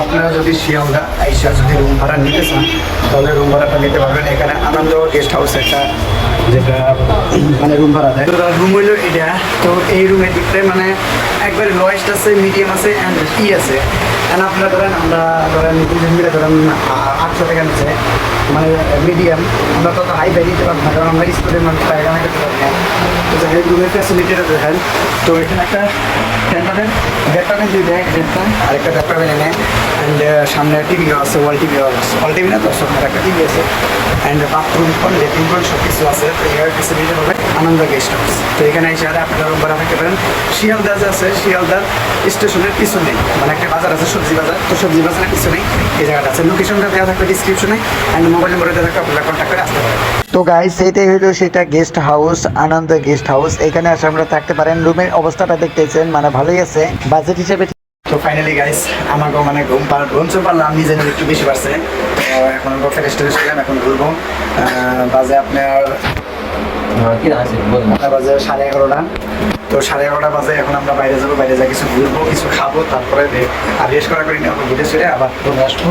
আপনারা যদি শিয়ালদা আইসা যদি রুম ভাড়া নিতে চান, তাহলে রুম ভাড়াটা নিতে পারবেন। এখানে আনন্দ গেস্ট হাউস একটা, যেটা মানে রুম ভাড়া দেয়। রুম হইল এটা। তো এই রুমের দিকটা মানে একবারে লয়েস্ট আছে মিডিয়াম আছে অ্যান্ড ই আছে। অ্যান্ড আপনারা ধরেন, আমরা ধরেন দুজন মিলে ধরেন আটশো টাকা নিচ্ছে। মানে মিডিয়াম আমরা তত হাই ফাই দিতে পারব না, কারণ আমরা স্টুডেন্ট মানুষ কামাই করতে পারব না। তো এখানে একটা ফ্যান পাবেন ব্যাট পাবেন দুই ব্যাগ আর একটা ব্যাট পাবেন এনে অ্যান্ড সামনে ওয়াল টিভি একটা আছে। বাথরুম আছে। আনন্দ গেস্ট হাউস তো এখানে এসে আপনারা শিয়ালদা আছে শিয়ালদার স্টেশনের পিছনে মানে একটা বাজার আছে সবজি বাজার। তো সবজি বাজারের পিছনে এই জায়গাটা আছে। লোকেশনটা দেওয়া থাকবে ডিসক্রিপশনে অ্যান্ড মোবাইল নম্বরে দেওয়া থাকবে আপনারা কন্ট্যাক্ট করে আসতে পারেন। তো গাইস সেইটাই হলো সেটা guest house Anand guest house এখানে আসে আমরা থাকতে পারেন। রুমের অবস্থাটা দেখতেছেন মানে ভালোই আছে। বাজেট হিসেবে তো ফাইনালি গাইস আমাকে মানে ঘুম পার ঘুম চুম পারলাম নিজে নিজে একটু বেশি পারছে তো এখন ফ্রেশ ট্রেশ এখন ঘুরবো। বাজে আপনার বাজে সাড়ে এগারোটা। তো সাড়ে এগারোটা বাজে, এখন আমরা বাইরে যাব, বাইরে যা কিছু ঘুরবো, কিছু খাব, তারপরে আর রেস্ট করা করি না ঘুরে সেরে আবার ঘুরে আসব।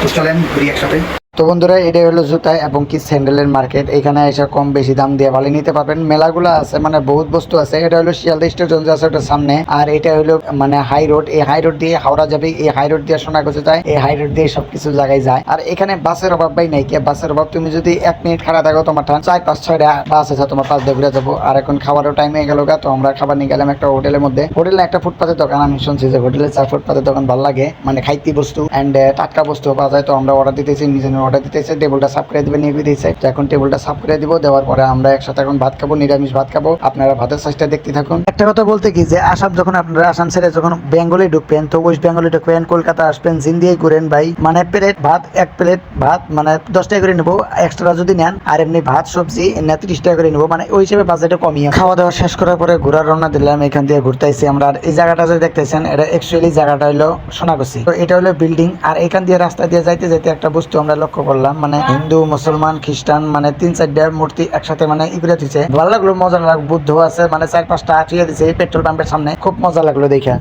তো চলেন ঘুরি একসাথে। তো বন্ধুরা, এটাই হলো জুতা এবং কি স্যান্ডেলের মার্কেট। এখানে এসে কম বেশি দাম দিয়ে ভালো নিতে পারবেন। মেলাগুলো আছে মানে বহুত বস্তু আছে। এটা হলো শিয়ালদা স্টেশন আছে ওটার সামনে। আর এটা হলো মানে হাই রোড। এই হাই রোড দিয়ে হাওড়া যাবে। এই হাই রোড দিয়ে সোনাগঞ্জ যায়। এই হাই রোড দিয়ে সবকিছু জায়গায় যায়। আর এখানে বাসের অভাব ভাই নাই কে? বাসের অভাব, তুমি যদি এক মিনিট খাড়া থাকো তোমার চার, পাঁচ, ছয়টা বাস আছে, তোমার পাঁচ দিয়ে ঘুরে যাব। আর এখন খাবারও টাইম হয়ে গেল তো আমরা খাবার নিয়ে গেলাম একটা হোটেলের মধ্যে। হোটেলে একটা ফুটপাতের দোকান, আমি শুনছি যে হোটেলে চার ফুটপাতের দোকান ভালো লাগে। মানে খাইতি বস্তু অ্যান্ড টাটকা বস্তু পাওয়া যায়, তো আমরা অর্ডার দিতেছি নিজে অর্ডার দিতেছি টেবিলটা সাফ করে দিবে নিয়ে দিয়েছে তো এখন টেবিলটা সাফ করে দিব দেওয়ার পরে আমরা একসাথে এখন ভাত খাব নিরামিষ ভাত খাব। আপনারা ভাতের সাইজটা দেখতে থাকুন। একটা কথা বলতে কি যে আসাম যখন আপনারা আসাম ছেড়ে যখন বেঙ্গলে ঢুকবেন তো ওয়েস্ট বেঙ্গলে ঢুকবেন কলকাতা আসবেন জিন্দিয়াই ঘুরেন ভাই। মানে প্লেট ভাত এক প্লেট ভাত মানে দশ টাকা করে নেব এক্সট্রা যদি নেন আর এমনি ভাত সবজি এমনি তিরিশ টাকা করে নেব মানে ওই হিসেবে বাজেটে কমিয়ে। খাওয়া দাওয়া শেষ করার পরে ঘোরার রওনা দিলাম এখান দিয়ে ঘুরতে আইছি আমরা। আর এই জায়গাটা যে দেখতেছেন এটা অ্যাকচুয়ালি জায়গাটা হলো সোনাগছি। তো এটা হলো বিল্ডিং আর এখান দিয়ে রাস্তা দিয়ে যাইতে যাইতে একটা বস্তু আমরা লক্ষ্য করলাম মানে হিন্দু মুসলমান খ্রিস্টান মানে তিন চারটা মূর্তি একসাথে মানে ইগুলো দিচ্ছে ভালো লাগল মজা লাগল বুদ্ধ আছে মানে চার পাঁচটা আটিয়ে দিছে এই পেট্রোল পাম্পের সামনে। খুব মজা লাগল দেখা।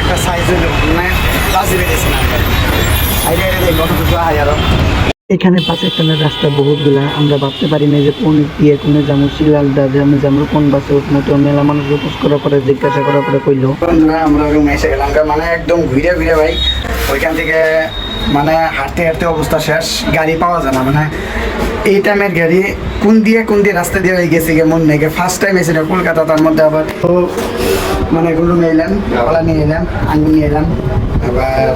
একটা সাইজ হলো মানে বাজি বেরিয়েছে না। আইডিয়া কত কিছু আরও। এখানে পাশে টানের রাস্তা বহুতগুলা আমরা ভাবতে পারি না যে কোন দিয়ে কোনে যাব শিলালদা যাব যাব কোন বাসে উঠবো তো মেলা মানুষ উপোস করার পরে জিজ্ঞাসা করার পরে কইলো। আমরা রুমে এসে গেলাম মানে একদম ঘুরে ঘুরে ভাই ওইখান থেকে মানে হাঁটতে হাঁটতে অবস্থা শেষ, গাড়ি পাওয়া যায় না মানে এই টাইমের গাড়ি কোন দিয়ে কোন দিয়ে রাস্তা দিয়ে গেছে গেছে মন নেই ফার্স্ট টাইম এসে কলকাতা, তার মধ্যে আবার তো মানে রুমে এলাম কলা নিয়ে এলাম আঙুর নিয়ে এলাম আবার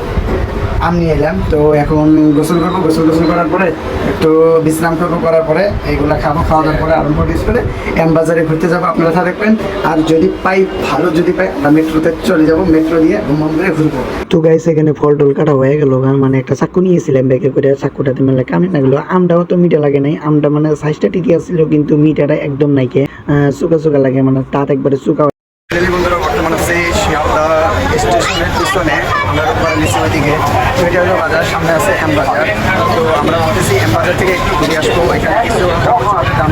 আম এলাম। তো এখন গোসল করব। গোসল গোসল করার পরে একটু বিশ্রাম করব করার পরে এইগুলা খাব, খাওয়া দাওয়ার পরে আরম্ভ ডিস করে এম বাজারে ঘুরতে যাব। আপনারা থাকবেন আর যদি পাই, ভালো যদি পাই, আমরা মেট্রোতে চলে যাব, মেট্রো দিয়ে ভ্রমণ করে ঘুরবো। তো গাইস এখানে ফল টল কাটা হয়ে গেল মানে একটা চাকু নিয়েছিলাম ব্যাগে করে চাকুটাতে মানে কামে লাগল আমটাও তো মিঠা লাগে নাই। আমটা মানে সাইজটা ঠিকই আসছিল কিন্তু মিঠাটা একদম নাইকে চুকা চুকা লাগে মানে তাত একবারে চুকা বন্ধুরা বর্তমান আছে শিয়ালদা স্টেশনের পিছনে আমরা রোববার নিচের দিকে তো এটা হলো বাজার, সামনে আছে এম বাজার তো আমরা ভাবতেছি এম বাজার থেকে একটু ঘুরে আসব এখানে কিছু দাম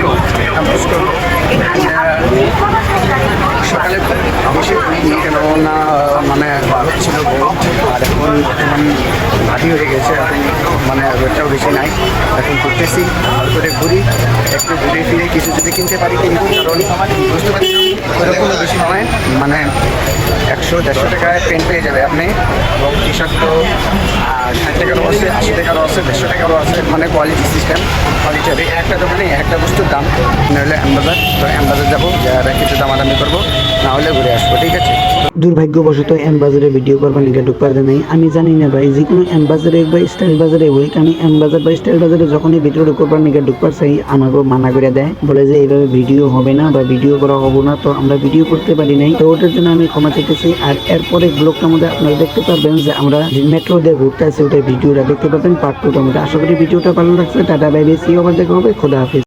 সকালে বেশি ঘুরিনি কেন না মানে হচ্ছিল বউ আর এখন বর্তমান ভারী হয়ে গেছে এখন মানে ওয়েটটাও বেশি নাই। এখন ঘুরতেছি, ভালো করে ঘুরি, একটু ঘুরে ফিরে কিছু যদি কিনতে পারি কিন্তু কারণ বুঝতে পারি ওরকম বেশি নয় মানে একশো দেড়শো টাকায় পেন পেয়ে যাবে আপনি। এবং টি শার্ট তো ষাট টাকারও আছে, আশি টাকারও আছে, দেড়শো টাকারও আছে মানে কোয়ালিটি সিস্টেম কোয়ালিটি একটা দোকানে একটা বস্তুর দাম নাহলে অ্যাম্বাজার তো অ্যাম্বাজার যাব যারা কিছু করব, না হলে ঘুরে আসব, ঠিক আছে? দুর্ভাগ্যবশত এম বাজারে ভিডিও করবার লিখে ঢুকবার নাই। আমি জানি না ভাই যে কোনো এম বাজারে বা স্টাইল বাজারে হোক, আমি এম বাজার বা স্টাইল বাজারে যখনই ভিডিও ঢুকবার লিখে ঢুকবার চাই আমাকেও মানা করে দেয়। বলে যে এইভাবে ভিডিও হবে না বা ভিডিও করা হব না, তো আমরা ভিডিও করতে পারি নাই। তো ওটার জন্য আমি ক্ষমা চাইতেছি আর এরপরে ব্লগটার মধ্যে আপনারা দেখতে পারবেন যে আমরা মেট্রো দিয়ে ঘুরতে আছি ওটা ভিডিওটা দেখতে পাবেন পার্ট টুটার মধ্যে আশা করি ভিডিওটা ভালো লাগছে। টাটা বাই বেশি আবার দেখা হবে। খোদা হাফিজ।